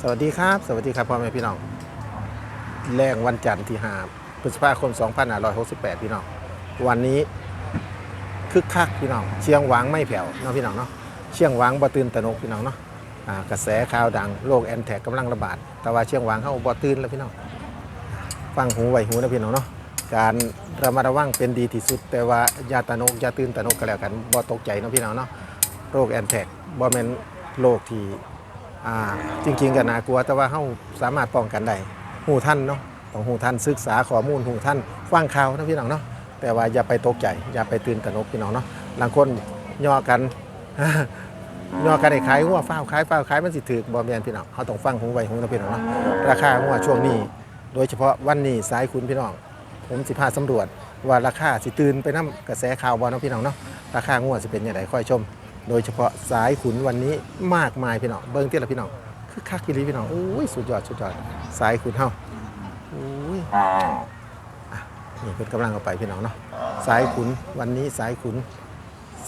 สวัสดีครับ สวัสดีครับพ่อแม่พี่น้อง แรงวันจันทร์ที่5พฤษภาคม 2568 พี่น้อง วันนี้คึกคักพี่น้อง เชียงหวางไม่แผ่วเนาะพี่น้องเนาะ เชียงหวางบ่ตื่นตะนกพี่น้องเนาะอ่ากระแสข่าวดังโรคแอนแทกกำลังระบาด แต่ว่าเชียงหวางเข้าบ่ตื่นแล้วพี่น้อง ฟังหูไวหูนะพี่น้องเนาะ การระมัดระวังเป็นดีที่สุด แต่ว่าอย่าตะนกอย่าตื่นตะนกก็แล้วกันบ่ตกใจเนาะพี่น้องเนาะ โรคแอนแทกบ่แม่นโรคที่ อ่าจริงๆก็น่ากลัวแต่ว่าเฮาสามารถป้องกันได้หูท่านเนาะต้องหูท่านศึกษาข้อมูลหูท่านฟังข่าวนะพี่น้องเนาะแต่ว่าอย่าไปตกใจอย่าไปตื่นตระหนกพี่น้องเนาะบางคนย่อกันย่อกันให้ขายหัวฟ้าวขายฟ้าวขายมันสิถือบ่แมนพี่น้องเขาต้องฟังหูไวหูนะพี่น้องเนาะราคาหัวช่วงนี้ โดยเฉพาะวันนี้สายคุณพี่น้องผมสิพาสำรวจว่าราคาสิตื่นไปน้ากระแสข่าวบ่เนะพี่น้องเนาะราคางัวสิเป็นยังไงค่อยชม โดยเฉพาะสายขุนวันนี้มากมายพี่น้องเบิ้งเตี้ยละพี่น้องคือคักกิลีพี่น้องโอ้ยสุดยอดสุดยอดสายขุนเฮาโอ้ยนี่เพิ่นกำลังเอาไปพี่น้องเนาะสายขุนวันนี้สายขุน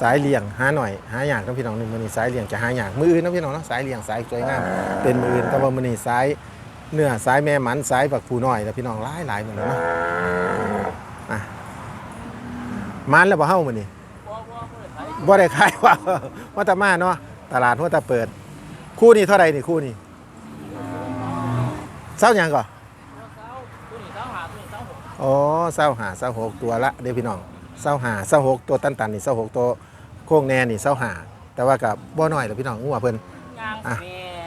สายเลี่ยงหาหน่อยหาอย่างนะพี่น้องหนึ่งมือนี้สายเลี่ยงจะหาอย่างมืออื่นนะพี่น้องเนาะสายเลี่ยงสายสวยงามเป็นมืออื่นแต่ว่ามือนี้สายเนื้อสายแม่หมันสายบักผูน้อยนะพี่น้องหลายหลายๆมื้อนเนาะมันแล้วบ่เฮ้ามือนี้ บ่ได้ขายว่าว่าแตามาเนาะตลาดว่าแตาเปิด คู่นี้เท่าไหร่นี่คู่นี้เศร้าหยังก่อนอ๋อเศร้าหาเศร้าหกตัวละเดี๋ยวพี่น้องเศร้าหาเศร้าหกตัวตันตันๆนี่เศร้าหกตัวโค้งแน่นี่เศร้าหาแต่ว่ากับบ่น้อยเดี๋ยวพี่น้องงัวเพิ่นยางอะ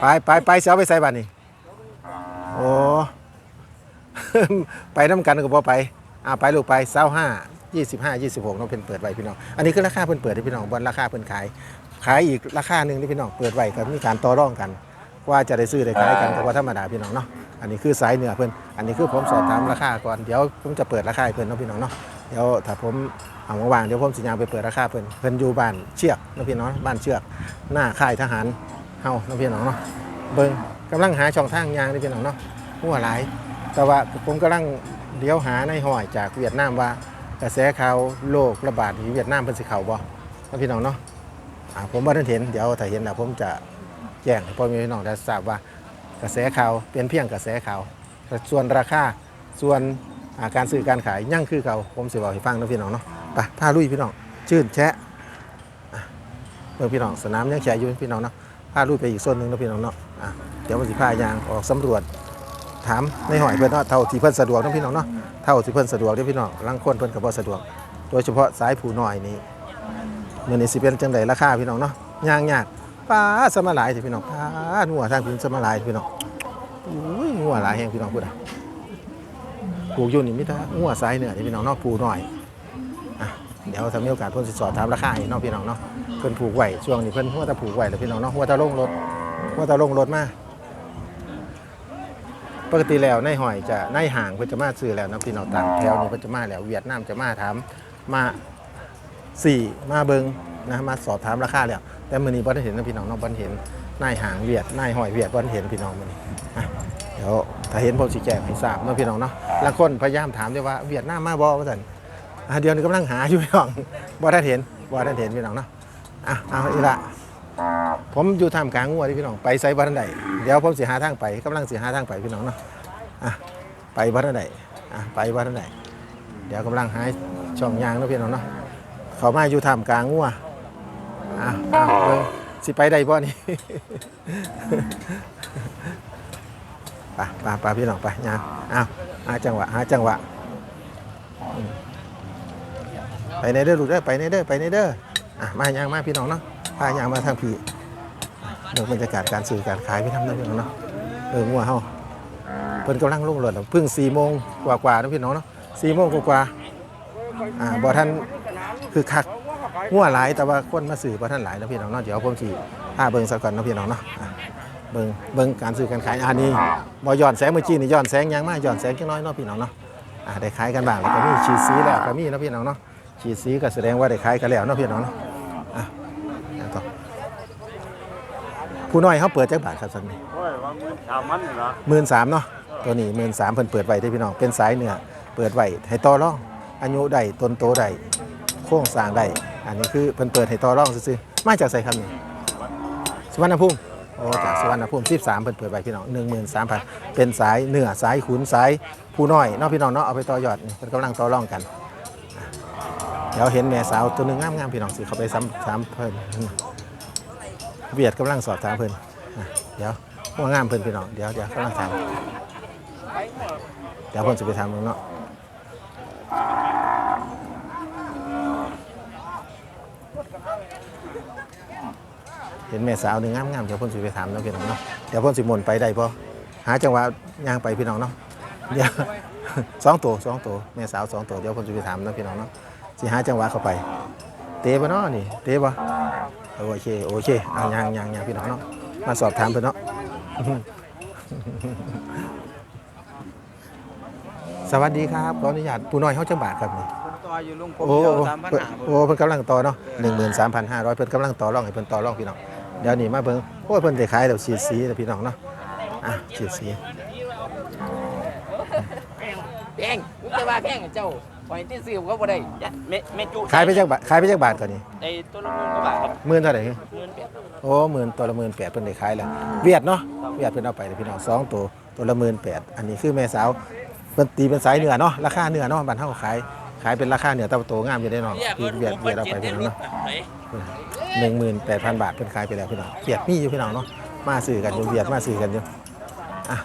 แม่ไปไปไปเสียไปใส่บัตรนี่โอ้ ไปน้ำกันก็บ่ไปอ่าไปลูกไปเศร้าห้า ยี่สิบห้ายี่สิบหกน้องเพิ่นเปิดไว้พี่น้อง อันนี้คือราคาเพิ่นเปิดให้พี่น้องบนราคาเพิ่นขาย ขายอีกราคาหนึ่งที่พี่น้องเปิดไว้ก็มีการต่อรองกัน ว่าจะได้ซื้อได้ขายกันก็ว่าธรรมดาพี่น้องเนาะ อันนี้คือสายเหนือเพิ่นอันนี้คือผมสอบถามราคาก่อน เดี๋ยวผมจะเปิดราคาให้เพิ่นเนาะพี่น้องเนาะ เดี๋ยวถ้าผมเอามาวางเดี๋ยวผมสิยางไปเปิดราคาเพิ่นเพิ่นอยู่บ้านเชือกเนาะพี่น้องบ้านเชือกหน้าค่ายทหารเฮาเนาะพี่น้องเนาะ เบิ่งกำลังหาช่องทางยางนี่พี่น้องเนาะหัวหลายแต่ว่าผมกำลังเดี๋ยวหาในห้อยจากเวียดนามว่า กระแสข่าวโรคระบาดที่เวียดนามเพิ่นสิเข้าบ่เนาะพี่น้องเนาะอ่าผมบ่ทันเห็นเดี๋ยวถ้าเห็นแล้วผมจะแจ้งให้พ่อแม่พี่น้องได้ทราบว่ากระแสข่าวเป็นเพียงกระแสข่าวส่วนราคาส่วนอาการซื้อการขายยังคือเก่าผมสิบอกให้ฟังนะพี่น้องเนาะไปพาลุยพี่น้องชื่นแชะเบิ่งพี่น้องสนามยังแชะอยู่พี่น้องเนาะพาลูกไปอีกโซนหนึ่งนะพี่น้องเนาะอะเดี๋ยวมันสิพายางออกสำรวจ ถามในหอยเพิ่นเนาะเท่าที่เพิ่นสะดวกนะพี่น้องเนาะเท่าที่เพิ่นสะดวกเด้อพี่น้องลังคนเพิ่นก็บ่สะดวก โดยเฉพาะสายผู้น้อยนี่มื้อนี้สิเป็นจังไดราคาพี่น้องเนาะย่างยากป้าสมาหลายสิพี่น้องป้าหัวทางพินสมาหลายพี่น้องอุ้ยหัวหลายแฮงพี่น้องพูดอะปลูกอยู่นี่มีแต่หัวสายเหนือนี่พี่น้องเนาะผูน้อยอะเดี๋ยวถ้ามีโอกาสเพิ่นสิสอบถามราคาให้เนาะพี่น้องเนาะเพิ่นผูกไหวช่วงนี้เพิ่นหัวตะผูกไหวแล้วพี่น้องเนาะหัวตะลงรถหัวตะลงรถมา ปกติแล้วในหอยจะในห่างเพิ่นจะมาซื้อแล้วนะพี่น้องต่างแถวนี้เพิ่นจะมาแล้วเวียดนามจะมาถามมาสี่มาเบิงนะมาสอบถามราคาแล้ว แต่มื้อนี้บ่ได้เห็นนะพี่น้องเนาะบ่ได้เห็นนายห่างเวียดนายหอยเวียดบ่ได้เห็นพี่น้องมื้อนี้อะเดี๋ยวถ้าเห็นผมสิแจ้งให้ทราบเนาะพี่น้องเนาะบางคนพยายามถามด้วยว่าเวียดนามมาบ่ว่าซั่นอะเดี๋ยวนี้กำลังหาอยู่พี่น้องบ่ได้เห็นบ่ได้เห็นพี่น้องเนาะอะเอาอีละ ผมอยู่ท่ามกลางงัวที่พี่น้องไปไซบ้านใดเดี๋ยวผมสิหาทางไปกำลังสิหาทางไปพี่น้องเนาะอะไปบ้านใดอะไปบ้านใดเดี๋ยวกำลังหาช่องยางเนาะพี่น้องเนาะเขามาอยู่ท่ามกลางงัวอะอะเบิ่งสิไปได้บ่นี่ไปไปไปพี่น้องไปยางอ้าวหาจังหวะหาจังหวะไปในเด้อลูกเด้อไปในเด้อไปในเด้ออะมายางมาพี่น้องเนาะพายางมาทางพี่ บรรยากาศการซื้อการขายพี่ทำได้พี่น้องเนาะเอองัวเฮาเพิ่นกำลังลงรถแล้วเพิ่ง4โมงกว่าๆนะพี่น้องเนาะ4โมงกว่าๆอ่าบ่ทันคือคักงัวหลายแต่ว่าคนมาซื้อบ่ทันหลายนะพี่น้องเนาะเดี๋ยวผมสิพาเบิ่งซะก่อนนะพี่น้องเนาะเบิ่งเบิ่งการซื้อการขายอันนี้บ่ย้อนแสงเมื่อกี้นี่ย้อนแสงยังมาย้อนแสงจักน้อยเนาะพี่น้องเนาะอะได้ขายกันบ้างแล้วก็มีฉีดสีแล้วก็มีนะพี่น้องเนาะฉีดสีก็แสดงว่าได้ขายกันแล้วเนาะพี่น้องเนาะ แล้วก็ ผู้น้อยเขาเปิดจักบาทครับสันนี่โอ้ยว่ามือชาวมันนี่ละหมื่นสามเนาะตัวนี้หมื่นสามเพิ่นเปิดไว้ได้อพี่น้องเป็นสายเนื้อเปิดไว้ให้ต่อรองอายุได้ต้นโตได้โค้งสร้างได้อันนี้คือเพิ่นเปิดให้ต่อรองซื่อๆมาจากไสครับนี่สุวรรณภูมิโอ้จากสุวรรณภูมิ13เพิ่นเปิดไปพี่น้อง13,000เป็นสายเนื้อสายขุนสายผู้น้อยเนาะพี่น้องเนาะเอาไปต่อยอดนี่เพิ่นกำลังต่อรองกันเดี๋ยวเห็นแม่สาวตัวหนึงงามๆพี่น้องสิเขาไปซ้ำซ้ำเพิ่น เบียดกำลังสอบถามเพิ่นอะเดี๋ยวว่างามเพิ่นพี่น้องเดี๋ยวเดี๋ยวกำลังถามเดี๋ยวเพิ่นจะไปถามมึงเนาะเห็นแม่สาวหนึ่งงามๆเดี๋ยวเพิ่นสิไปถามเนาะพี่น้องเนาะเดี๋ยวเพิ่นสิมนไปได้พอหาจังหวะย่างไปพี่น้องเนาะเดี๋ยวสองตัวสองตัวแม่สาวสองตัวเดี๋ยวเพิ่นสิไปถามเนาะพี่น้องเนาะสิหาจังหวะเข้าไป เตะบ่เนาะนี่เตะบ่ โอเคโอเคเอายังยังยังพี่น้องเนาะมาสอบถามเพิ่นเนาะสวัสดีครับขออนุญาตปูน้อยเฮาจังบาทครับนี่คนต่ออยู่ลุงผมโอ้เดียวโอ้สามพันเพิ่นหาโอ้เพิ่นกำลังต่อเนาะ13,500เพิ่นกำลังต่อรองให้เพิ่นต่อรองพี่น้องเดี๋ยวนี้มาเบิ่งโอ้ยเพิ่นได้ขายแล้วฉีดสีแล้วพี่น้องเนาะอะฉีดสีแพงมึงจะว่าแพงกับเจ้า ปล่อยที่ซื้อก็บ่ได้ยะเมเมจุขายไปจักบาทขายไปจักบาทก่อนนี่ไอ้ตัวละหมื่นกว่าบาทครับหมื่นเท่าไหร่เงินแปดโอ้หมื่นตัวละหมื่นแปดเพิ่นได้ขายแล้วเวียดเนาะเวียดเพิ่นเอาไปเลยพี่น้องสองตัวตัวละหมื่นแปดอันนี้คือแม่สาวเพิ่นตีเป็นสายเนื้อเนาะราคาเนื้อเนาะบ้านเฮาขายขายเป็นราคาเนื้อแตะโตงามอยู่ได้เนาะที่เวียดเวียดเอาไปพี่น้องเนาะ หนึ่งหมื่นแปดพันบาทเพิ่นขายไปแล้วพี่น้องเวียดมีอยู่พี่น้องเนาะมาซื้อกันอยู่เวียดมาซื้อกันอยู่อะ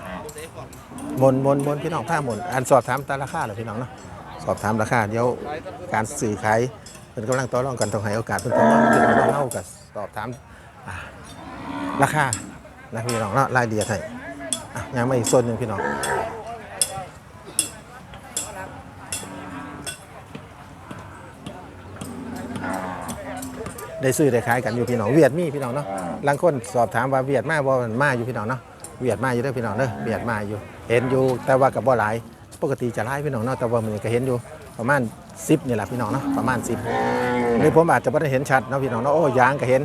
มนมนมนพี่น้องผ้ามนอันสอบถามตามราคาเลยพี่น้องเนาะ สอบถามราคาเดี๋ยวการซื้อขายเพิ่นกำลังต่อรองกันต้องให้โอกาสเพิ่นต่อรองพี่น้องเฮากับสอบถามราคานะพี่น้องเนาะรายละเอียดให้ยังไม่อีกส่วนหนึ่งพี่น้องได้ซื้อได้ขายกันอยู่พี่น้องเวียดมีพี่น้องเนาะบางคนสอบถามว่าเวียดมาบ่มันมาอยู่พี่น้องเนาะเวียดมาอยู่เด้อพี่น้องเด้อเวียดมาอยู่ เห็นอยู่แต่ว่ากับบ่หลาย ปกติจะหลายพี่น้องเนาะแต่ว่ามันก็เห็นอยู่ประมาณ10นี่แหละพี่น้องเนาะประมาณ10นี่ผมอาจจะไม่ได้เห็นชัดนะพี่น้องเนาะโอ้ยางก็เห็น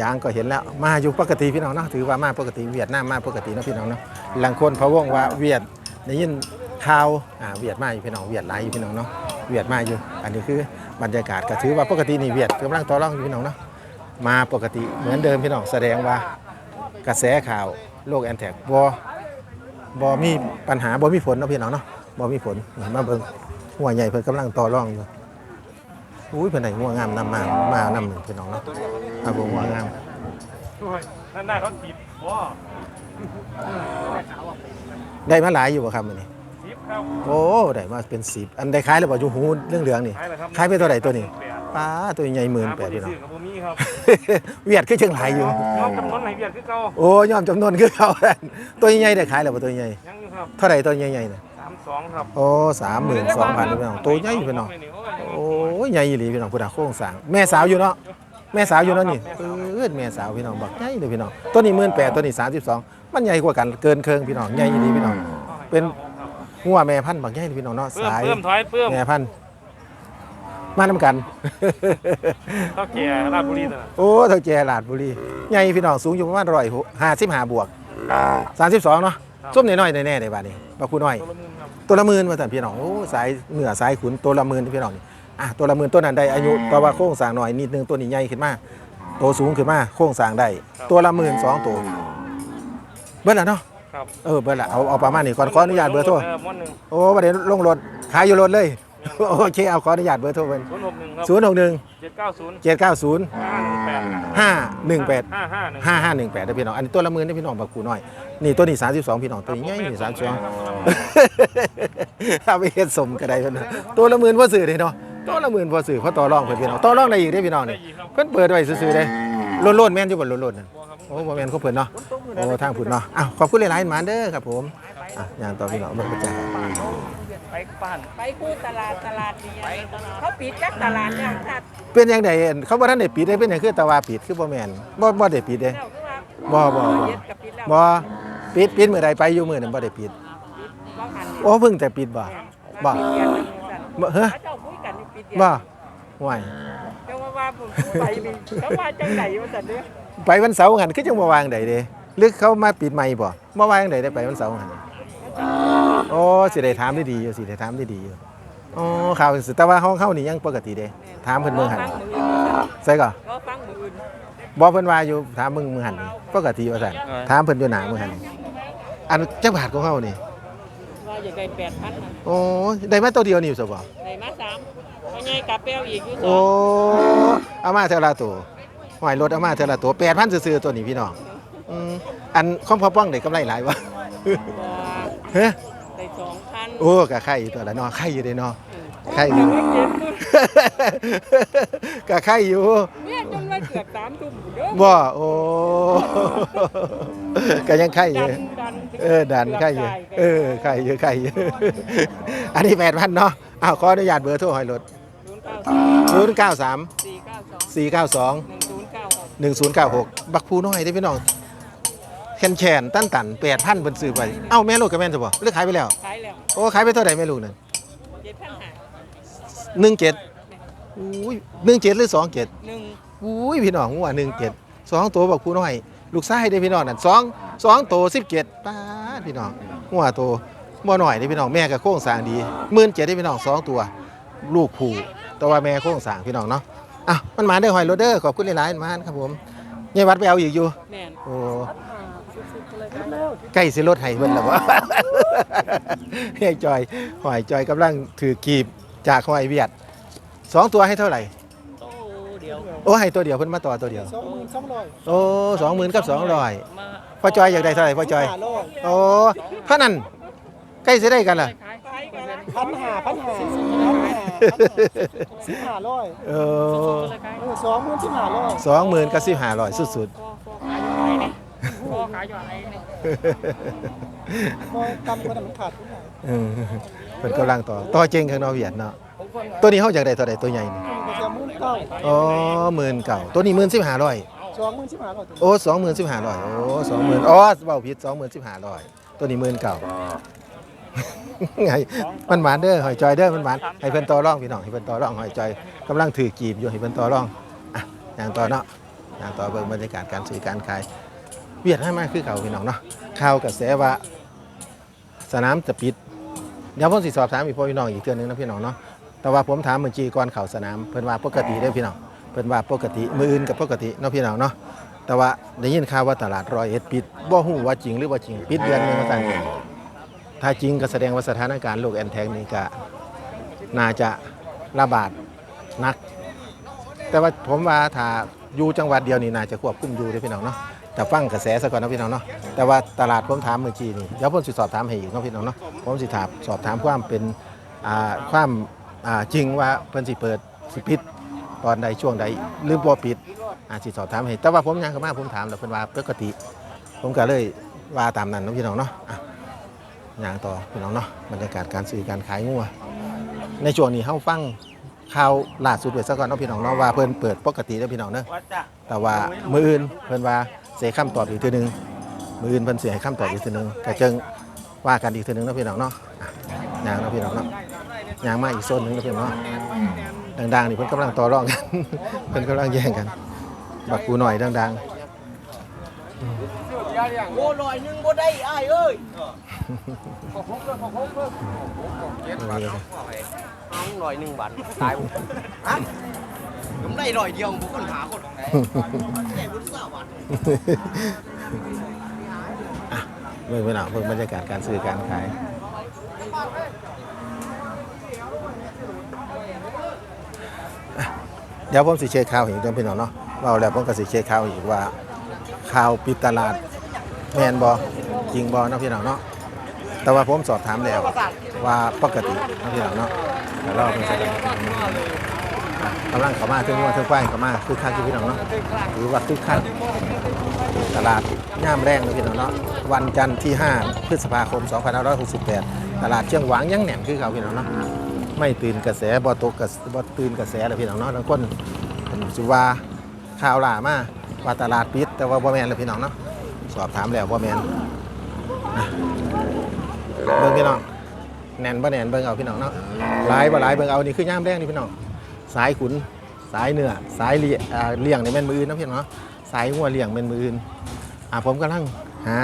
ยางก็เห็นแล้วมาอยู่ปกติพี่น้องเนาะถือว่ามาปกติเวียดนามมาปกตินะพี่น้องเนาะหลังคนพะวงว่าเวียดได้ยินข่าวอ่าเวียดมาอยู่พี่น้องเวียดหลายอยู่พี่น้องเนาะเวียดมาอยู่ อันนี้คือบรรยากาศก็ถือว่าปกตินี่เวียดกำลังต่อรองอยู่พี่น้องเนาะมาปกติเหมือนเดิมพี่น้องแสดงว่ากระแสข่าวโรคแอนแทกบอบอมีปัญหาบอมีผลเนาะพี่น้องเนาะ บอมีผลมาเบิ่งหัวใหญ่เพิ่นกำลังต่อรองอยู่อุ้ยเพิ่นได้หัวงามนำมา มานำหนึ่งพี่น้องเนาะมาเบิ่งหัวงามโอ้ยนั่นน่าเขาติดว้าได้มาหลายอยู่บ่ครับมื้อนี้ทิปครับโอ้ได้มาเป็นสิบอันได้ขายแล้วบ่อยู่หูเรื่องเหลืองๆนี่ขายแล้วครับขายไปเท่าไหร่ตัวนี้แปดป้าตัวใหญ่หมื่นหาแปดผู้พี่ที่น้องซื้อกับผมมีครับเวียดคือจังหลายอยู่ยอมจำนวนไหนเบียดคือเก่าโอ้ยอมจำนวนคือเขานั่นตัวใหญ่ได้ขายแล้วบ่ตัวใหญ่ยังอยู่ครับเท่าไหร่ตัวใหญ่ๆน่ะสามส องครับโอ้สามหมื่นสองพันพี่น้องตัวใหญ่พี่น้องโอ้ยใหญ่อีหลีพี่น้องพุทธโครงสร้างแม่สาวอยู่เนาะแม่สาวอยู่เนาะนี่เออแม่สาวพี่น้องบักใหญ่เลยพี่น้องตัวนี้หมื่นแปดตัวนี้สามสิบสองมันใหญ่กว่ากันเกินเคิงพี่น้องใหญ่อีหลีพี่น้องเป็นหัวแม่พันธุ์บักใหญ่เลยพี่น้องเนาะเพิ่มสายเพิ่มถอยเพิ่มแม่พันธุ์มานํกันเท่าแก่ราชบุรีน่ะโอ้เท่าแก่ลาดบุรีใหญ่พี่น้องสูงอยู่ประมาณร้อยห้าสิบห้าบวกสามสิบสองเนาะส้มน้อยๆแน่ๆในบ้านนี้ปลาคูน้อย ตัวละหมื่นครับตัวละหมื่นมาสั่นพี่น้องโอ้สายเหนือสายขุนตัวละหมื่นพี่น้องนี่อะตัวละหมื่นตัวนั้นได้อายุแต่ว่าโค้งสร้างหน่อยนิดนึงตัวนี้ใหญ่ขึ้นมาโตสูงขึ้นมาโค้งสร้างได้ตัวละหมื่นสองตัวเบิดละเนาะครับเออเบิดละเอาเอาประมาณนี้ก่อนขออนุญาตเบอร์โทรม้วนหนึ่งโอ้ประเด็นลงรถขายอยู่รถเลยโอเคเอาขออนุญาตเบอร์โทรเป็นศูนย์หกหนึ่ง ครับศูนย์หกหนึ่งเจ็ดเก้าศูนย์เจ็ดเก้าศูนย์ห้าหนึ่งแปดห้าหนึ่งแปด ห้าห้าหนึ่งห้าห้าหนึ่งแปดพี่น้อง อันนี้ตัวละหมื่นนะพี่น้องบักกูน้อย นี่ตัวนี้สามสิบสองพี่น้องตัวนี้ใหญ่นี่สามสิบสองเอาไปเฮ็ดสมก็ได้เพิ่นนะตัวละหมื่นพอซื้อเด้เนาะตัวละหมื่นพอซื้อเพราะต่อรองเพิ่นพี่น้องต่อรองได้อีกเด้พี่น้องนี่เพิ่นเปิดไว้ซื่อๆเด้โลนๆแม่นอยู่บ่โลนๆนั่นโอ้บ่แม่นเขาเพิ่นเนาะโอ้ทางพุ่นเนาะอ้าวขอบคุณหลายๆหมานเด้อครับผม อะอย่างต่อพี่น้องเบิ่งประจักษ์ไปบ้านไปคู่ตลาดตลาดนี้เขาปิดจักตลาดเนี่ยค่ะเป็นจังได๋เขาบ่ทันได้ปิดเด้เป็นหยังคือตะว่าปิดคือบ่แม่นบ่บ่ได้ปิดเด้เจ้าคือว่าบ่บ่บ่เย็ดกับปิดแล้วบ่ปิดปิดมื้อใดไปอยู่มื้อนั้นบ่ได้ปิดว่าหันโอ้เพิ่งแต่ปิดบ่บ่ปิดเดือนหนึ่งสั่นบ่เฮ้อเขาเจ้าคุยกันนี่ปิดเดือนบ่ห่วยเจ้าว่าว่าผมไปนี่เขาว่าจังไหนว่าสั่นเด้อไปวันเสาร์หันคือจังบ่วางใดเด้หรือเขามาปิดใหม่บ่บ่วางใดได้ไปวันเสาร์หัน โอ้สิได้ถามได้ดีอยู่สิได้ถามได้ดีอยู่อ๋อข่าวสิแต่ว่าห้องเฮานี่ยังปกติเด้ถามเพิ่นเบิ่งหันฟังมืออื่นว่าสั่นใส่ก่อก็ฟังมืออื่นบ่เพิ่นว่าอยู่ถามมึงมึงหันนี่ปกติว่าซั่นเออถามเพิ่นอยู่หน้ามึงหันนี่อันจักบาทของเฮานี่ว่าอยากได้แปดพันนะโอ้ได้มาตัวเดียวนี่ซะบ่ได้มาสามพ่อใหญ่กับเปรี้ยวอีกอยู่สอโอ้งเอามาเท่าละตัวหอยรถเอามาเท่าละตัว8,000ซื่อๆตัวนี้พี่น้องอืมอันของพ่อป้องได้กำไรหลายบ่บ่เฮ้ยได้สองพัน โอ้ก็ไข่อยู่ตัวละเนาะไข่อยู่เด้เนาะไข่อยู่ก็ไข่อยู่เนี่ยจนว่าเกือบสามทุ่มเด้อบ่โอ้ก็ยังไข่อยู่ ดันดันเออดันไข่อยู่กืบตาเออไข่อยู่ไข่อยู่อันนี้แปดพันเนาะอ้าวขออนุญาตเบอร์โทรหอยรถศูนย์เก้าสาม0 9 3สี่เก้าสอง4 9หนึ่งศูนย์เก้าหก2 1 0 9 6บักพูน้อยได้อพี่น้อง แขนแขนตั้นตันแปดพันเพิ่นซื้อไป เอ้าแม่ลูกกับแม่นจะบ่หรือขายไปแล้ว ขายแล้วโอ้ขายไปเท่าไหร่แม่ลูกนั่นเจ็ดพันห้าหนึ่งเจ็ดอุ้ยหนึ่งเจ็ดหรือสองเจ็ดหนึ่งอุ้ยพี่น้องหัวหนึ่งเจ็ดสองตัวบักพูน้อย ลูกชายได้อพี่น้องนั่นสองสองตัวสิบเจ็ดป้าดพี่น้องหัวโตบ่หน่อยได้อพี่น้องแม่ก็โค้งสร้างดีหมื่นเจ็ดได้อพี่น้องสองตัว ลูกผูแต่ว่าแม่โค้งสร้างพี่น้องเนาะอะมันมาได้อหอยโรเดอร์ขอบคุณหลายๆมาครับผมยายวัดไปเอาอีกอยู่แม่นโอ้ ใกล้สิรถไห้เบิ่นแล้ววะเฮ้ยจอยหอยจอยกำลังถือกีบจากหอยเวียดสองตัวให้เท่าไหร่ โตเดียวโอ้ให้ตัวเดียวเพิ่นมาต่อตัวเดียว สองหมื่นสองร้อยโอ้สองหมื่นกับสองร้อยมาพ่อจอยอยากได้เท่าไหร่พ่อจอย ห้าร้อยโอ้เท่านั้นใกล้สิได้กันล่ะขายขายกันพันห้าพันห้าพันห้าสิบห้าร้อยเออเลยขายเออสองหมื่นสิบห้าร้อยสองหมื่นกับสิบห้าร้อยสุดพ่อขายอยู่ไหนเนี่ยพ่อขายอยู่ไหนเนี่ย พอกำกว่านั้นมันขาดทุกอย่างๆเออเพิ่นกำลังต่อต่อเจงข้างนอกเวียดเนาะตัวนี้เขาอยากได้เท่าไหร่ตัวใหญ่นี่มันก็จะหมื่นเก้าอ๋อหมื่นเก่าตัวนี้หมื่นสิบห้าร้อยสองหมื่นสิบห้าร้อยตัวโอ้สองหมื่นสิบห้าร้อยโอ้สองหมื่นอ๋อเบาผิดสองหมื่นสิบห้าร้อยตัวนี้หมื่นเก่าไงมันหวานเด้อหอยจอยเด้อมันหวานให้เพิ่นต่อร่องพี่น้องให้เพิ่นต่อร่องหอยจอยกำลังถือกีบอยู่ให้เพิ่นต่อร่องอะอย่างต่อเนาะอย่างต่อเบิ่งบรรยากาศการซื้อการขาย เวียดให้มากคือเก่าพี่น้องเนาะข่าวกระแสว่าสนามจะปิด เดี๋ยวผมสิสอบถามอีกพ่อพี่น้องอีกเทื่อนึงนะพี่น้องเนาะแต่ว่าผมถามเมื่อกี้ก่อนเข้าสนามเพิ่นว่าปกติเด้อพี่น้องเพิ่นว่าปกติมืออื่นกับปกติเนาะพี่น้องเนาะแต่ว่าได้ยินข่าวว่าตลาดร้อยเอ็ดปิดบ่ฮู้ว่าจริงหรือว่าจริงปิดเดือนหนึงว่าซั่นถ้าจริงก็แสดงว่าสถานการณ์โรคแอนแทกนี่ก็น่าจะระบาดหนัก แต่ว่าผมว่าถ้าอยู่จังหวัดเดียวนี่น่าจะควบคุมอยู่เด้อพี่น้องเนาะ แต่ฟังกระแสซะก่อนนะพี่น้องเนาะแต่ว่าตลาดผมถามเมื่อกี้นี่เดี๋ยวผมสิสอบถามให้อีกเนาะพี่น้องเนาะผมสิถามสอบถามความเป็นอ่าความอ่าจริงว่าเพิ่นสิเปิดสิปิดตอนใดช่วงใดหรือบ่ปิดอาจสิสอบถามให้แต่ว่าผมยังก็มาผมถามแล้วเพิ่นว่าปกติ ผมก็เลยว่าตามนั้นเนาะพี่น้องเนาะอะอย่างต่อพี่น้องเนาะบรรยากาศการซื้อการขายงัวในช่วงนี้เฮาฟังข่าวล่าสุดไว้ซะก่อนเนาะพี่น้องเนาะว่าเพิ่นเปิดปกติเด้อพี่น้องเนาะวัดจ้ะแต่ว่ามื้ออื่นเพิ่นว่า เสียคำตอบอีกทีหนึงมื้ออื่นเพิ่นเสียให้คำตอบอีกทีหนึงก็จึงว่ากันอีกทีหนึงเนาะพี่น้องเนาะอะอย่างเนาะพี่น้องเนาะอย่างมาอีกโซนหนึงเนาะพี่น้องเนาะดังๆนี่เพิ่นกำลังต่อรองกันเพิ่นกำลังแย่งกัน บักกูหน่อยดังโอ้ลอยหนึงบ่ได้อ้ายเอ้ยๆเอาลอยหนึงบาทตายบ่ฮะ กำไรอยเดียวบ่คนหาคนของไหนแค่บุญสาวัสดิ์อะเบิ่งไหน่เบิ่งบรรยากาศการซื้อการขายเดี๋ยวผมสิเช็คข่าวอีกเดือนพี่น้องเนาะเราแล้วผมก็สิเช็คข่าวอีกว่าข่าวปิดตลาดแมนบอจริงบอนะพี่น้องเนาะแต่ว่าผมสอบถามแล้วว่าปกตินะพี่น้องเนาะแต่เราเป็นสถาน การณ์กำลังเข้ามาถึงว่าถึงควายเข้ามาคือคักอยู่พี่น้องเนาะหรือว่าคือคักตลาดย่ามแรงเลยพี่น้องเนาะวันจันทร์ที่ 5 พฤษภาคม 2568 ตลาดเชียงหวางยังแหน่นคือเขาพี่น้องเนาะไม่ตื่นกระแสบ่ตกกระบ่ตื่นกระแสเลยพี่น้องเนาะทั้งคนสิว่าข่าวล่ามาว่าตลาดปิดแต่ว่าบ่แม่นเลยพี่น้องเนาะสอบถามแล้วบ่แม่นะเบิ่งพี่น้องแน่นบ่แน่นเบิ่งเอาพี่น้องเนาะหลายบ่หลายเบิ่งเอานี่คือย่ามแรงนี่พี่น้อง สายขุนสายเนื้อสายเลี้ยอ่ยงนี่แม่นมืออื่นนะพี่น้องเนาะสายหัวเลี้ยงเป็นมืออื่นอะผมกำลังหา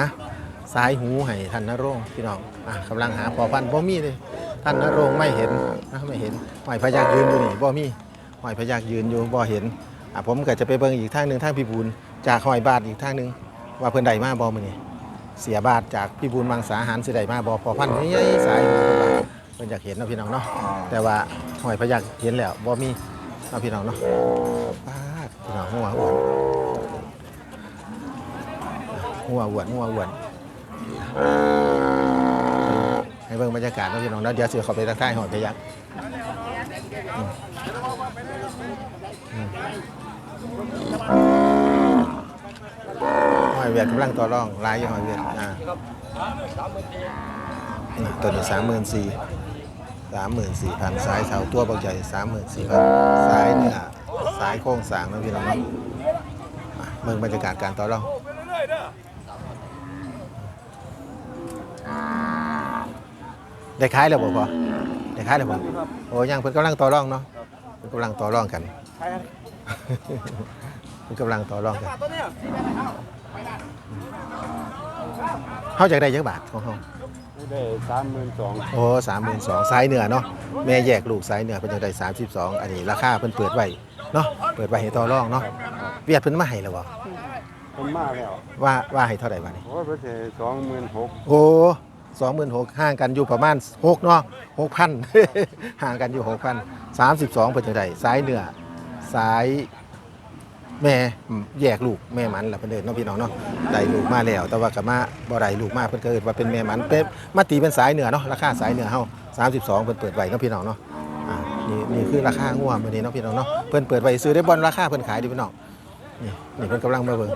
สายหูให้ท่านนรงพี่น้องอะกำลังหาพอพันบ่มีเลยท่านนรงไม่เห็นนะไม่เห็นหอยพยักยืนอยู่นี่บ่มีหอยพยักยืนอยู่บ่เห็นอะผมก็จะไปเบิ่งอีกทางหนึ่งทางพี่บูลจากหอยบาทอีกทางหนึงว่าเพิ่นได้มาบ่มื้อนี้เสียบาทจากพี่บุญมังสาหารสิได้มาบ่พอพันธุ์ใหญ่สายเพิ่นว่าเพิ่นอยากเห็นนะพี่น้องเนาะแต่ว่า หอยพยักเห็นแล้วบ่มีเนาพี่น้องเนาะปาพี่น้องหัวอ้วนหัวอ้วนหัวอ้วนให้เบิ่งบรรยากาศเนาะพี่น้องเนาะเดี๋ยวเสิเขาไปทักทายหอยพยักหอยเวียดกำลังต่อรองลายอยู่หอยเวียดอ่านี่ตัวนี้สามหมื่นสี่ สามหมื่นสี่พันสายเสาตัวบางใหญ่สามหมื่นสี่พันสายเนื้อสายโค้งสร้างนะพี่น้องเนาะอะเมืองบรรยากาศการต่อรองได้ขายแล้วบ่พอได้ขายแล้วบ่โอ้ยังเพิ่นกำลังต่อรองเนาะเพิ่นกำลังต่อรองกันเพิ่นกำลังต่อรองกันเขาจากได้เยอะบาทของเขา ได้สามหมื่นสองโอ้สามหมื่นสองสายเหนือเนาะแม่แยกลูกสายเหนือเป็นจังได้สามสิบสองอันนี้ราคาเพิ่นเปิดไว้เนาะเปิดไว้ให้ต่อรองเนาะเวียดเพิ่นมาให้แล้วบ่ผมมาแล้วว่าว่าให้เท่าไหร่บาทนี่โอ้ยเพิ่นสิสองหมื่นหกโอ้สองหมื่นหกห่างกันอยู่ประมาณหกเนาะหกพันห่างกันอยู่หกพันสามสิบสองเป็นจังได้สายเหนือสาย แม่แยกลูกแม่มันละเพิ่นเดินเนาะพี่น้องเนาะได้ลูกมาแล้ว แต่ว่าก็มาบ่ได้ลูกมาเพิ่นก็เอิ้นว่าเป็นแม่มันเป๊ะมาตีเป็นสายเหนือเนาะราคาสายเหนือเฮา32เพิ่นเปิดไว้เนาะพี่น้องเนาะอ่านี่นี่คือราคางัวมื้อนี้เนาะพี่น้องเนาะเพิ่นเปิดไว้ซื้อได้บ่อนราคาเพิ่นขายดิพี่น้องนี่นี่เพิ่นกำลังมาเบิ่ง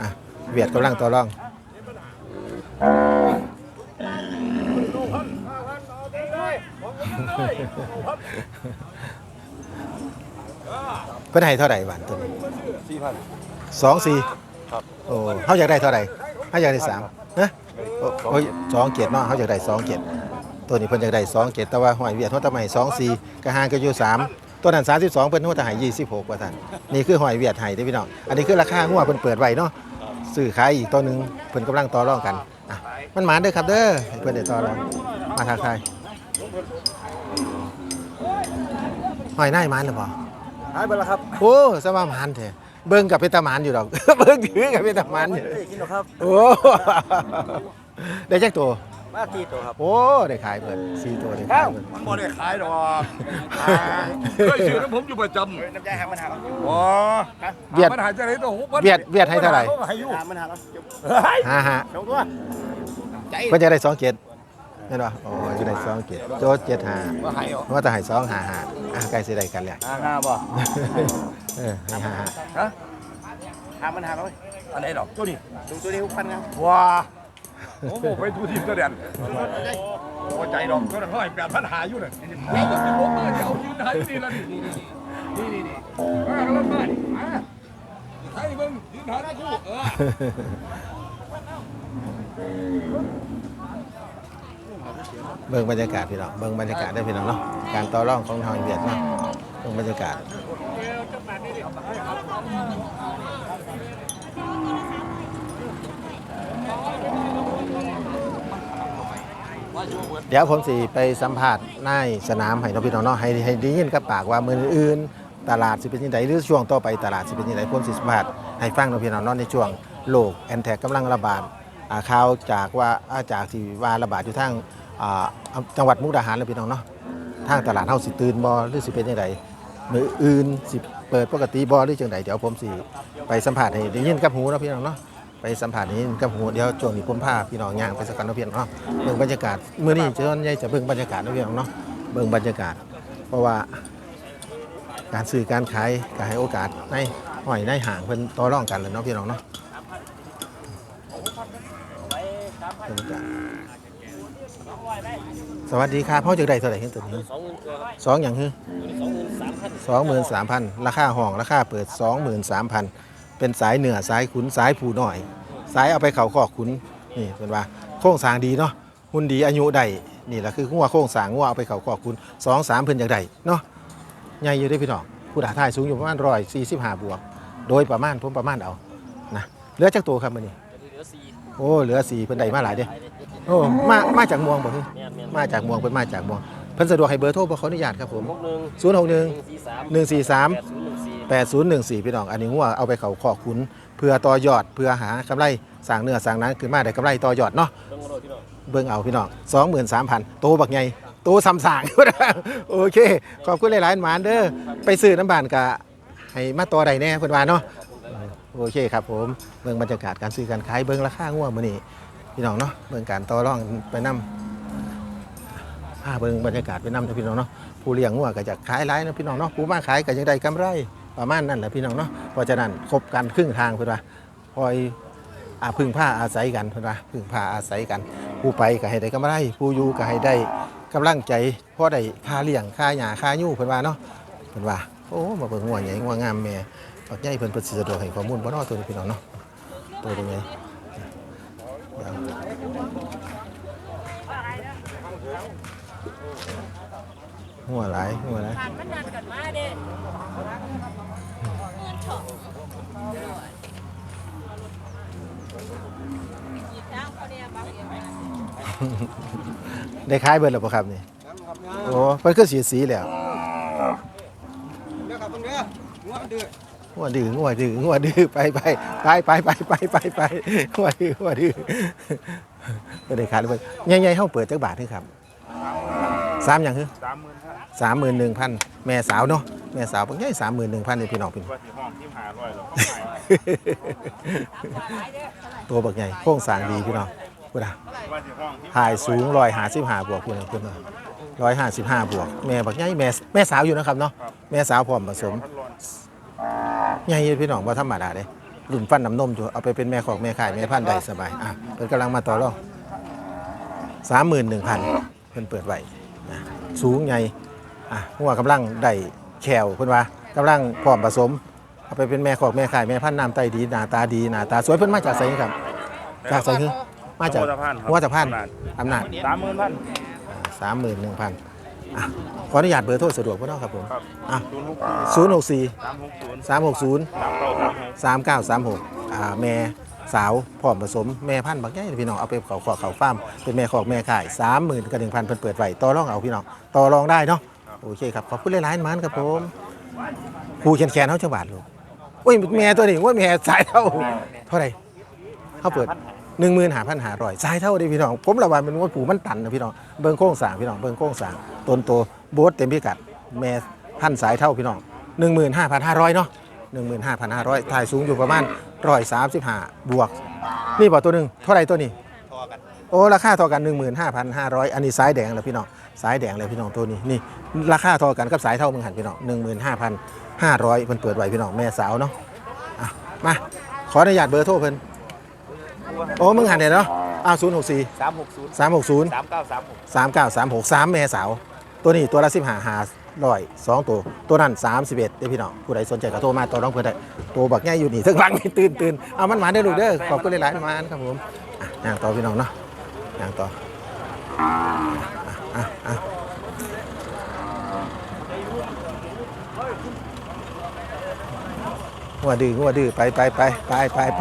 อะเวียดกำลังต่อรอง เพิ่นให้เท่าไหร่บาทตัวนี้สี่พัน สองสี่ครับ โอ้เขาอยากได้เท่าไหร่เขาอยากได้สามนะโอ้โอ้ยสองเกียรเนาะเขาอยากได้สองเกียรตัวนี้เพิ่นอยากได้สองเกียรแต่ว่าหอยเวียดเขาทำไมสองสี่กระหางก็อยู่สามตัวนั้นสามสิบสองเพิ่นเขาจะให้ยี่สิบหกว่าท่านนี่คือหอยเวียดให้เด้อพี่น้องอันนี้คือราคางัวเพิ่นเปิดไว้เนาะซื้อขายอีกตัวหนึงเพิ่นกำลังต่อรองกันอะมันหมานเด้อครับเด้อให้เพิ่นได้ต่อรองมาทักทายหอยนายหมานหรือเปล่า หายไปแล้วครับโอ้สมาหมานเถอะเบิ่งกับเป็นตาหมานอยู่ดอก เบิ่งถือกับเป็นตาหมานอยู่ได้กินหรอครับโอ้ได้จักตัวมาตีตัวครับโอ้ได้ขายเพิ่นสี่ตัวได้ขายเพิ่นมันบ่ได้ขายดอกเคยซื้อน้ำผมอยู่ประจำน้ำใจหามันหาอ๋อเวียดมันหายใจไหนตัวหุบเวียดเวียดให้เท่าไหร่หามันหาแล้วห้าห้าสองตัวใจเพิ่นจะได้สองเจ็ด เห็นป่ะโอ้จะได้สองเจ็ดโจทย์เจ็ดห้าว่าหายเหรอว่าแต่ให้สองห้าห้าอะใกล้สิได้กันแล้วหาหาบ่เออให้ห้าห้าฮะหามันหาแล้วอันไหนดอกตัวนี้ตรงตัวนี้หกพันครับว้าโอ้โหไปดูทีมตัวเด่นพอใจดอกก็ต้องให้แปดพันหาอยู่เลยเอาแบบที่ผมมาจะเอายืนหายนี่ละนี่นี่นี่นี่นี่มากันแล้วมาดิมาใช่มึงยืนหาได้คู่เออ เบิ่งบรรยากาศพี่น้อง เบิ่งบรรยากาศได้พี่น้องเนาะ การต่อรองของทางเวียดเนาะเบิ่งบรรยากาศเดี๋ยวผมสิไปสัมภาษณ์นายสนามให้น้องพี่น้องเนาะให้ให้ได้ยินกับปากว่ามืออื่นตลาดสิเป็นยังไงหรือช่วงต่อไปตลาดสิเป็นยังไงผมสิสัมภาษณ์ให้ฟังน้องพี่น้องเนาะในช่วงโลกแอนแทกกำลังระบาด ข่าวจากว่าจากที่ว่าระบาดอยู่ทางจังหวัดมุกดาหารเลยพี่น้องเนาะทางตลาดเฮาสิตื่นบ่หรือสิเป็นยังไงมืออื่นสิเปิดปกติบ่หรือจังไดเดี๋ยวผมสิไปสัมภาษณ์ให้ได้ยินกับหูนะพี่น้องเนาะไปสัมผัสนี้กับหูเดี๋ยวช่วงนี้ผมพาพี่น้องย่างไปสักกันเพี่น้องเนาะเบิ่งบรรยากาศเมื้อนี้เจ้าใหญ่จะเบิ่งบรรยากาศนะพี่น้องเนาะเบิ่งบรรยากาศ เพราะว่าการซื้อการขายก็ให้โอกาสในหอยในห่างเพิ่นต่อรองกันเลยเนาะพี่น้องเนาะ บรรยากาศสวัสดีครับพ่อจากใดเท่าไหร่เห็นตัวนี้สองหมื่นตัวครับสองอย่างคือสองหมื่นสามพันสองหมื่นสามพันราคาห้องราคาเปิดสองหมื่นสามพันเป็นสายเหนือสายขุนสายผูหน่อย สายเอาไปเขาขอกขุนนี่เป็นว่าโค้งสร้างดีเนาะหุ่นดีอายุได้นี่แหละคือหัวโค้งสร้างหัวเอาไปเขาขอกขุนสองสามเพิ่นอยากได้เนาะใหญ่อยู่ได้อพี่น้องผู้ด่าทายสูงอยู่ประมาณร้อยสี่สิบห้าบวก โดยประมาณผมประมาณเอานะเหลือจักตัวครับมันนี่เหลื อสี่โอ้เหลือสี่เพิ่นได้มาหลายเด้อโอ้มามาจากเมืองบ่ฮึแม่นแม่นมาจากเมืองเพิ่นมาจากเมืองเพิ่นสะดวกให้เบอร์โทรบ่ขออนุญาตครับผมหกหนึ่งศูนย์หกหนึ่งหนึ่งสี่สามหนึ่งสี่สามแปดศูนย์หนึ่งสี่8014พี่น้องอันนี้งัวเอาไปเขาขอกขุนเพื่อต่อยอดเพื่อหากำไรสร้างเนื้อสร้างหนังขึ้นมาได้กำไรต่อยอดเนาะเบิ่งเอาพี่น้อง23,000โตบักใหญ่โตซ้ำสางโอเค ขอบคุณหลายๆหมานเด้อไปซื้อน้ำบานกะให้มาต่อใดแน่เพิ่นว่าเนาะ โอเคครับผมเบิ่งบรรยากาศการซื้อการขายเบิ่งราคางัวมื้อนี้พี่น้องเนาะเบิ่งการต่อรองไปนํพาเบิ่งบรรยากาศไปนำนะพี่น้องเนาะผู้เลี้ยงงัวก็จะขายหลายนะพี่น้องเนาะผู้มาขายก็ยังได้กำไรประมาณนั้นแหละพี่น้องเนาะเพราะฉะนั้นครบกันครึ่งทางเพิ่นว่าคอยอาพึ่งผ้าอาศัยกันเพิ่นว่าพึ่งผ้าอาศัยกัน ผู้ไปก็ให้ได้กำไร ผู้อยู่ก็ให้ได้กำลังใจเพราะได้ค่าเลี้ยงค่าหญ้าค่ายู่เพิ่นว่าเนาะเพิ่นว่าโอ้มาเบิ่งงัวงใหญ่งัวงามแม่ ปักใหญ่เพิ่นเพิ่นสิสะดวกให้ข้อมูลบ่เนาะตัวนี้พี่น้องเนาะตัวเป็นไงเดี๋ยวหัวหลายหัวหลายผ่านมันนันกันมาเด้เงินถอกอีกทางเขาเนี่ยบางอย่างได้ขายเบิดแล้วบ่ครับนี่โอ้เพิ่นคือสีสีแล้วเด้อครับเพิ่นเด้องัวมันดื้อ งัวดื้องัวดื้องัวดื้อไปไปไปไปไปไปไปไปงัวดื้องัวดื้อก็ได้ขายแล้วเบิดใหญ่ๆเฮาเปิดจักบาทนี่ครับสามหยังคือสามหมื่นห้าสามหมื่นหนึ่งพันแม่สาวเนาะแม่สาวเพิ่นใหญ่สามหมื่นหนึ่งพันนี่พี่น้องพี่ว่าที่ห้องที่หาร้อยแล้วตัวบักใหญ่โครงสร้างดีพี่น้องพูดอะว่าที่ห้องที่ถ่ายสูงร้อยหาสิบห้าบวกพี่น้องคุณร้อยห้าสิบห้าบวก แม่บักใหญ่แม่แม่สาวอยู่นะครับเนาะแม่สาวพร้อมผสมพันร้อย ใหญ่พี่น้องว่าธรรมดาเด้รุ่นฟันน้ำนมอยู่เอาไปเป็นแม่ของแม่ขายแม่พันธุ์ได้สบายอะเพิ่นกำลังมาต่อรองสามหมื่นหนึ่งพันเพิ่นเปิดไว้นะสูงใหญ่อะหัวกำลังได้แขวเพิ่นว่ากำลังพร้อมผสม เอาไปเป็นแม่ของแม่ขายแม่พันธุ์น้ำไตดีหน้าตาดีหน้าตาสวยเพิ่นมาจากไสครับ จากไสคือมาจากหัวตะพันอำนาจสามหมื่นพัน สามหมื่นหนึ่งพัน อะขออนุญาตเบอร์โทรสะดวกพ่อน้องครับผมครับอะศูนย์หกศูนย์หกสี่สามหกศูนย์สามหกศูนย์สามเก้าสามหกสามเก้าสามหกอ่าแม่สาวพร้อมผสมแม่พันธุ์บักใหญ่พี่น้องเอาไปเขาขอเขาฟาร์มเป็นแม่ขอกแม่ขายสามหมื่นกับหนึ่งพันเพิ่นเปิดไว้ต่อรองเอาพี่น้องต่อรองได้เนาะโอเคครับขอบคุณหลายๆมันครับผมครูแขนแขนเขาจังหวัดลูกโอ้ยแม่ตัวนี้ว่าแม่สายเท่าเท่าไหร่เขาเปิด ห นึ่งหมื่นหาพันหาร้อยสายเท่าเด้พี่น้อง ผมระบายเป็นงวดผูมันตันนะพี่น้องเบิ่งโค้งสร้างพี่น้องเบิ่งโค้งสร้างต้นโตโบสเต็มพิกัดแม่พันสายเท่าพี่น้องหนึ่งหมื่นห้าพันห้าร้อยเนาะ15,500ถ่ายสูงอยู่ประมาณ135บวก นี่บอกตัวหนึ่งเท่าไหรตัวนี้ทอกันโอ้ราคาเท่ากัน 15,500 อันนี้สายแดงเลยพี่น้องสายแดงเลยพี่น้องตัวนี้นี่ราคาเท่ากันกับสายเท่ามึงหันพี่น้อง15,500เพิ่นเปิดไว้พี่น้องแม่สาวเนาะอะมาขออนุญาตเบอร์โทรเพิ่น โอ้มึงหันเนี่ยเนาะอ้าว064สามหกศูนย์360สามเก้าสามหกสามเก้าสามหกสามแม่สาว ตัวนี้ตัวละสิบหาหาร้อยสองตัว ตัวนั้นสามสิบเอ็ดเด้อพี่น้องผู้ใดสนใจก็โทรมาต่อน้องเพื่อนได้ตัวบักแง่อยู่นี่ทั้งหลังนี่ตื่นตื่นเอามันหมาได้อลูกเด้อขอบคุณหลายๆมาครับผมอะย่างต่อพี่น้องเนาะย่างต่ออะอะอะงัวดื้องัวดื้อไปไปไปไปไปไป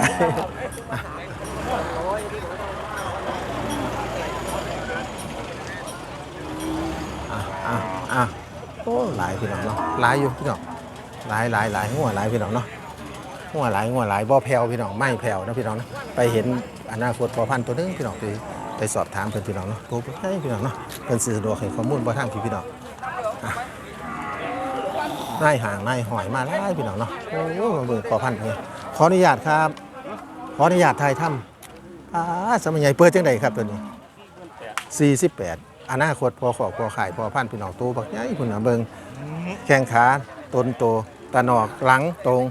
อะอะอะ โอ้หลายพี่น้องเนาะหลายอยู่พี่น้องหลายหลายหลายหัวหลายพี่น้องเนาะหัวหลายหัวหลายบ่แผ่วพี่น้องไม่แผ่วนะพี่น้องนะไปเห็นอนาคตพอพันตัวนึงพี่น้องไปไปสอบถามเพิ่อนพี่น้องเนาะโทรไปให้พี่น้องเนาะเพิ่อนสิสะดวกให้ข้อมูลบ่ทางพี่พี่น้องอะนายห่างนายหอยมาหลายพี่น้องเนาะโอ้มาเบิ่งพอพันธุ์นี่ขออนุญาตครับ ขออนุญาตถ่ายทำอ่าสมัยใหญ่เปิดจังไดครับตัวนี้48 อนาคตพอขอพอขายพอพันธุ์พี่น้องโตบักใหญ่พุ่นน่ะเบิ่งแข้งขาต้นโตตะหนอกหลังตรง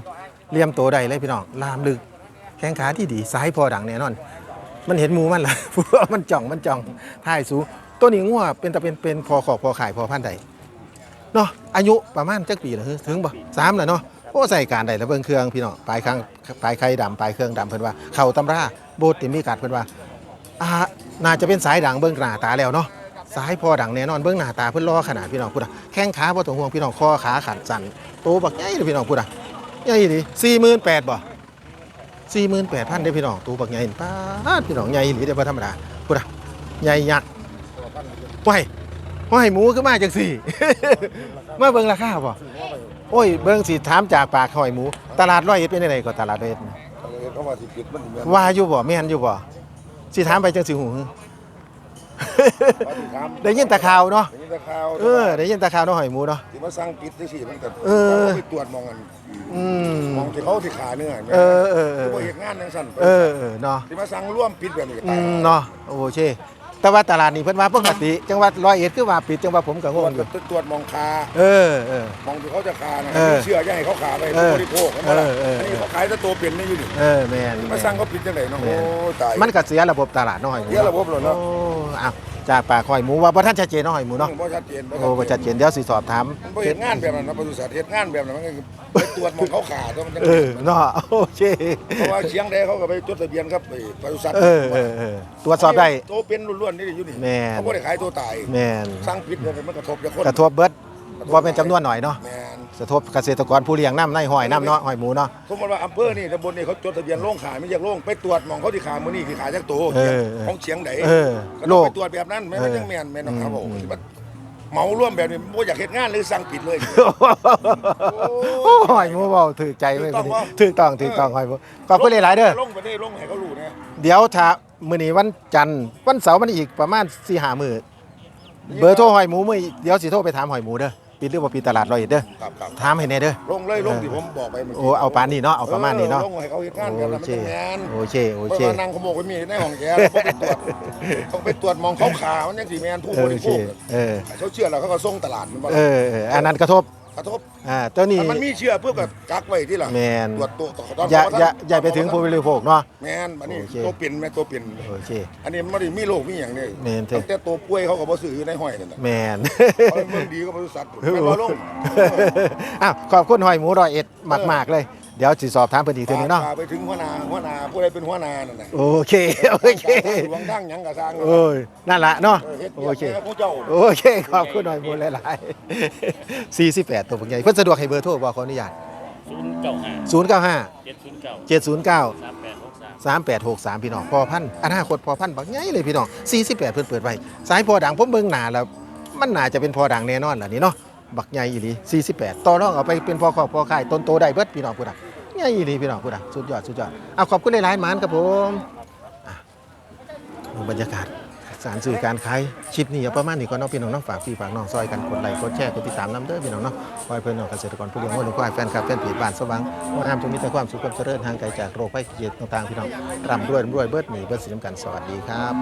เลี่ยมโตได้เลยพี่น้องลามลึก แข้งขาที่ดีซ้ายพอดังแน่นอน มันเห็นหมูมันล่ะพวกมันจ่องมันจ่องท้ายสูงตัวนี้งัวเป็นตะเป็นเป็นพอขอพอขายพอพันธุ์ใดเนาะอายุประมาณจักปีเหรอถึงบ่สามแล้วเนาะโอ้ใส่การได้แล้วเบิ่งเครื่องพี่น้องปลายครั้งปลายไข่ดำปลายเครื่องดำเพิ่นว่าเข้าตำราโบสถ์ติมีกัดเพิ่นว่าอ่าน่าจะเป็นสายดังเบิ้งหน้าตาแล้วเนาะ สายพอดังแน่นอนเบิ้งหน้าตาเพิ่นรอขนาดพี่น้องพูดอะแข้งขาบ่ต้องห่วงพี่น้องคอขาขัดสั่นโตบักใหญ่เลยพี่น้องพูดอะใหญ่ดิสี่หมื่นแปดบ่สี่หมื่นแปดพันได้อพี่น้องตัวบักใหญ่นี่ป้าดพี่น้องใหญ่หรือได้อบ่ธรรมดาพูดอะใหญ่ยักษ์ว้ายห้อยหมูขึ้นมาจังสี่มาเบิ่งราคาบ่โอ้ยเบิ่งสิถามจากปากห้อยหมู ตลาดร้อยเอ็ดเป็นยังไงก็ตลาดร้อยเอ็ดน่ะเขาว่าสิปิดมันเหมือนว่าอยู่บ่แม่นอยู่บ่สิถามไปจังสิหูว่าสิถาม ได้ยินแต่ข่าวเนาะได้ยินแต่ข่าวเออได้ยินแต่ข่าวเนาะหอยหมูเนาะที่มาสั่งปิดจังซี่มันก็เออขาไปตรวจมองกันอืมมองที่เขาที่ขาเนื้อเออเออเออที่บ่เฮ็ดงานจังซั่นเออเออเนาะที่มาสั่งร่วมปิดแบบนี้ก็อืตายมเนาะโอเค แต่ว่าตลาดนี่เพิ่นว่าปกติ จังหวัดร้อยเอ็ดคือว่าปิดจังหวัดผมก็งตรวจงอยู่ตรวจมองคาเออเออ มองที่เขาจะคานะเออเชื่ออย่าให้เขาขาไปเออบริโภคเขาบ่ล่ะเออเออ อันนี้เขาขายแต่ตัวเป็นนี่อยู่นี่เออแม่นมาสั่งเขาปิดจังไดเนาะโอ้ตายมันก็เสียระบบตลาดเนาะหอยหมูเสียระบบเหรอเนาะโอ้อ้าว จากปากหอยหมูว่าบ่ทันชัดเจนเนาะหอยหมูเนาะบ่ชัดเจนโอ้บ่ชัดเจนเดี๋ยวสิสอบถามมันบ่เฮ็ดงานแบบนั้นนะปศุสัตว์เฮ็ดงานแบบนั้นมันก็คือไปตรวจมองเขาขาตัวมันจังเออเนาะโอเคเพราะว่าเชียงใดเขาก็ไปจดทะเบียนครับไอ้ปศุสัตว์เออเออเออตรวจสอบได้ตัวเป็นล้วนๆนี่อยู่นี่แม่นเขาบ่ได้ขายตัวตายแม่นสั่งผิดเนี่ยมันกระทบกับคนกระทบเบิดบ่เป็นจำนวนหน่อยเนาะแม่น กระทบเกษตรกรผู้เลี้ยงน้ำในหอยน้ำเนาะหอยหมูเนาะสมมติว่าอำเภอนี่ตำบลนี่เขาจดทะเบียนโรงขายไม่ใช่โรงไปตรวจมองเขาที่ขายมื้อนี้ที่ขายจากตัวเออของเชียงใดเออก็โลต้องกไปตรวจแบบนั้นไม่เออไม่ยังแม่นแม่นนะครับผมอืมเหมาร่วมแบบนี้บ่อยากเฮ็ดงานเลยสั่งปิดเลยโอ้หอยหมูเบาถือใจไว้ถูกต้องวะถือต้องถือต้องหอยหมูขอบคุณหลายๆเด้อลงไปได้ลงให้เขารู้นะเดี๋ยวถ้ามื้อนี้วันจันทร์วันเสาร์มันอีกประมาณ4-5มื้อเบอร์โทรหอยหมูมื้อเดี๋ยวสิโทรไปถามหอยหมูเด้อ ปิดหรือบ่ปิดตลาดร้อยเอ็ดเด้อครับครับถามให้แน่เด้อ ลงเลยลงที่ผมบอกไปเมื่อโอ้กี้เอาปานนี้เนาะเอาประมาณนี้เนาะ ออลงให้เขาเฮ็ดงานกันโอแล้วมันเคจะแม่นโอเคโอเพราะเคว่านางขโมยก็มีในห้องแกแล้วเขาไปตรวจต้องไปตรวจมองเขาขามันยังสิแม่นผู้เอบอโอริเคโภคเออเขาเชื่อแล้วเขาก็ส่งตลาดมันบ่เออเอออันนั้นกระทบ กระทบอ่าตัวนี้แต่มันมีเชื่อเพื่อกับกักไว้ที่ล่ะแมนตรวจตัวตอนอย่าตนอย่าอย่าไปถึงผู้บริโภคเนาะ แม่นอันนี้โอเค ตัวเป็นแม่ตัวเป็นโอเค อันนี้มันไม่ได้มีโรคมีอย่างนี้แม่นเถอะ ตั้งแต่ตัวป่วยเขาก็บ่ซื้ออยู่ในห้อยนั่นน่ะแมน เพราะเมืองดีก็บริษัทแม่นบ่ลง อ้าวขอบคุณหอยหมูร้อยเอ็ดมาก ๆ เลยเดี๋ยวสิสอบถามเพิ่นอีกเทีนึงเนาะฝกไปถึงหัวหน้าหัวหน้าผู้ใดเป็นหัวหน้านั่นน่ะโอเคโอเคหลวงทางหยังก็สร้างโอ้ยนั่นละเนาะเออเฮ็ดโอเวียกเคให้ผู้เจ้าโอเค ขอบคุณหอยหมูหลายๆ48 ตัวผมใหญ่เพิ่นสะดวกให้เบอร์โทรบ่ขออนุญาตศูนย์เก้าห้า095 เจ็ดศูนย์เก้า709 สามแปดหกสาม 3863 พี่น้องพอพันธุ์อนาคตพอพันธุ์บักใหญ่เลยพี่น้อง 48 เพิ่นเปิดไว้สายพอดังผมเบิ่งหน้าแล้ว มันน่าจะเป็นพอดังแน่นอนล่ะนี่เนาะบักใหญ่อีหลี48 ต่อรองเอาไปเป็นพอครอบพอขายต้นโตได้เบิดพี่น้องพุ่นน่ะใหญ่อีพี่น้องพุ่นน่ะสุดยอดสุดยอดเอาขอบคุณหลายๆหมานครับผมบรรยากาศสารสื่อการขายคลิปนี้เอาประมาณนี้ก่อนเนาะพี่น้องเนาะฝากพี่ฝากน้องซอยกันกดไลค์กดแชร์กดติดตามน้ำเด้อพี่น้องเนาะคอยเพื่อนน้องเกษตรกรผู้เลี้ยงวัวเลี้ยงควายแฟนคลับแฟนเพจบ้านสว่างว่าทำจงมีแต่ความสุขความเจริญห่างไกลจากโรคภัยเจ็บต่างๆพี่น้องร่ำรวยรวยเบิดหนีเบิดสินำกันสวัสดีครับ